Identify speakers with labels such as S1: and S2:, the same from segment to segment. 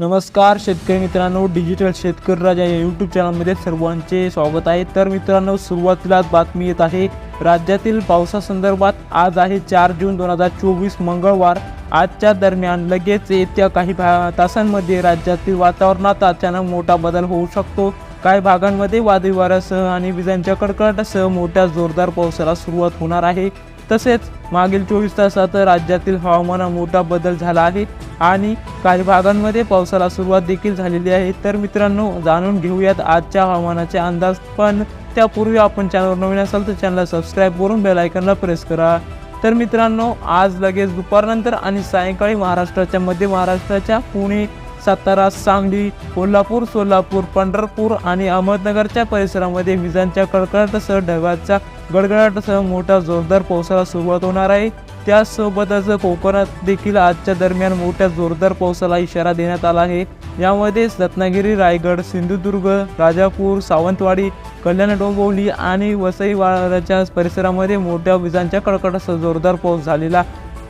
S1: नमस्कार शेतकरी मित्रांनो डिजिटल शेतकरी राजा या यूट्यूब चॅनलमध्ये सर्वांचे स्वागत आहे. तर मित्रांनो सुरुवातीलाच बातमी येत आहे राज्यातील पावसासंदर्भात आज आहे चार जून दोन हजार चोवीस मंगळवार. आजच्या दरम्यान लगेच येत्या काही भा तासांमध्ये राज्यातील वातावरणात अचानक मोठा बदल होऊ शकतो. काही भागांमध्ये वादळी वाऱ्यासह आणि विजांच्या कडकडाटासह मोठ्या जोरदार पावसाला सुरुवात होणार आहे. तसेच मागील चोवीस तासात राज्यातील हवामानात मोठा बदल झाला आहे आणि काही भागांमध्ये पावसाला सुरुवात देखील झालेली आहे. तर मित्रांनो जाणून घेऊयात आजच्या हवामानाचे अंदाज. पण त्यापूर्वी आपण चॅनलवर नवीन असाल तर चॅनलला सबस्क्राईब करून बेलायकनला प्रेस करा. तर मित्रांनो आज लगेच दुपारनंतर आणि सायंकाळी महाराष्ट्राच्या मध्य महाराष्ट्राच्या पुणे सातारा सांगली कोल्हापूर सोलापूर पंढरपूर आणि अहमदनगरच्या परिसरामध्ये विजांच्या कडकडाटासह ढगाचा गडगडाटासह मोठा जोरदार पावसाला सुरुवात होणार आहे. त्याचसोबतच कोकणात देखील आजच्या दरम्यान मोठ्या जोरदार पावसाला इशारा देण्यात आला आहे. यामध्येच रत्नागिरी रायगड सिंधुदुर्ग राजापूर सावंतवाडी कल्याण डोंबिवली आणि वसई वाड्याच्या परिसरामध्ये मोठ्या विजांच्या कडकडासह जोरदार पाऊस झालेला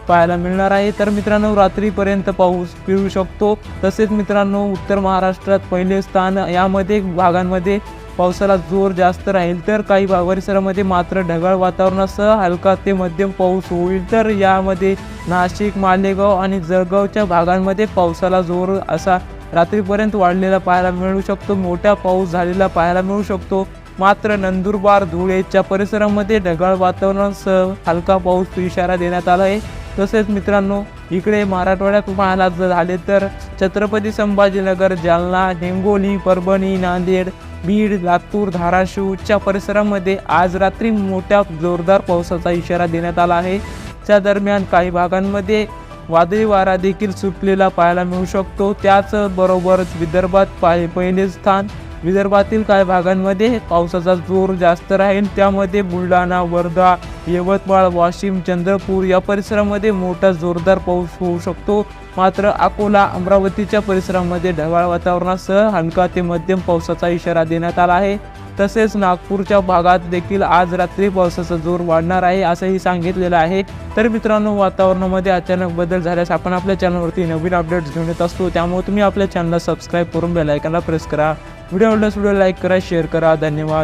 S1: पाहायला मिळणार आहे. तर मित्रांनो रात्रीपर्यंत पाऊस पिळू शकतो. तसेच मित्रांनो उत्तर महाराष्ट्रात पहिले स्थान यामध्ये भागांमध्ये पावसाला जोर जास्त राहील तर काही परिसरामध्ये मात्र ढगाळ वातावरणासह हलका ते मध्यम पाऊस होईल. तर यामध्ये नाशिक मालेगाव आणि जळगावच्या भागांमध्ये पावसाला जोर असा रात्रीपर्यंत वाढलेला पाहायला मिळू शकतो. मोठा पाऊस झालेला पाहायला मिळू शकतो. मात्र नंदुरबार धुळेच्या परिसरामध्ये ढगाळ वातावरणासह हलका पाऊस इशारा देण्यात आला आहे. तसेच मित्रांनो इकडे मराठवाड्यात पाहायला जर झाले तर छत्रपती संभाजीनगर जालना हिंगोली परभणी नांदेड बीड लातूर धाराशिवच्या परिसरामध्ये आज रात्री मोठ्या जोरदार पावसाचा इशारा देण्यात आला आहे. त्या दरम्यान काही भागांमध्ये वादळी वारा देखील सुटलेला पाहायला मिळू शकतो. त्याचबरोबरच विदर्भात पाय पहिले स्थान विदर्भातील काही भागांमध्ये पावसाचा जोर जास्त राहील त्यामध्ये बुलढाणा वर्धा यवतमाळ वाशिम चंद्रपूर या परिसरामध्ये मोठा जोरदार पाऊस होऊ शकतो. मात्र अकोला अमरावतीच्या परिसरामध्ये ढगाळ वातावरणासह हलका ते मध्यम पावसाचा इशारा देण्यात आला आहे. तसेच नागपूरच्या भागात देखील आज रात्री पावसाचा जोर वाढणार आहे असंही सांगितलेलं आहे. तर मित्रांनो वातावरणामध्ये अचानक बदल झाल्यास आपण आपल्या चॅनलवरती नवीन अपडेट्स घेऊन येत असतो. त्यामुळे तुम्ही आपल्या चॅनलला सबस्क्राईब करून बेलायकनला प्रेस करा. व्हिडिओ आवडल्यास व्हिडिओ लाईक करा शेअर करा. धन्यवाद.